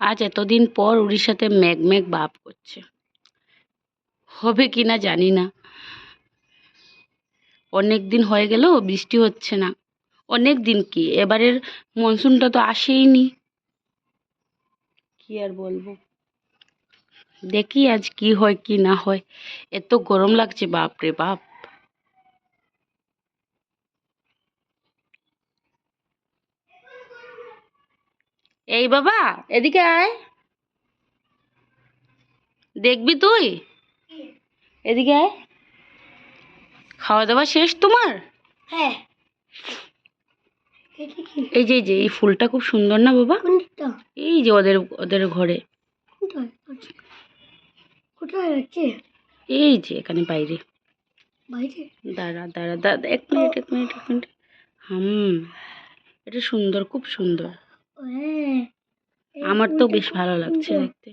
আজ এতদিন পর উড়িষ্যাতে মেঘ মেঘ ভাব করছে। হবে কি না জানি না। অনেক দিন হয়ে গেল, বৃষ্টি হচ্ছে না। অনেক দিন কি? এবারের মনসুনটা তো আসেইনি। কি আর বলব? দেখি আজ কি হয় কি না হয়। এত গরম লাগছে বাপ রে বাপ। এই বাবা এদিকে আয়। দেখবি তুই? এদিকে আয়। খাওয়া দাওয়া শেষ তোমার? হ্যাঁ। এই যে এই যে এই ফুলটা খুব সুন্দর না বাবা? এই যে ওদের ওদের ঘরে। এই যে এখানে বাইরে? দাঁড়া দাঁড়া দাঁড়া এক মিনিট এক মিনিট এক মিনিট। হুম এটা সুন্দর খুব সুন্দর। আমার তো বেশ ভালো লাগছে দেখতে।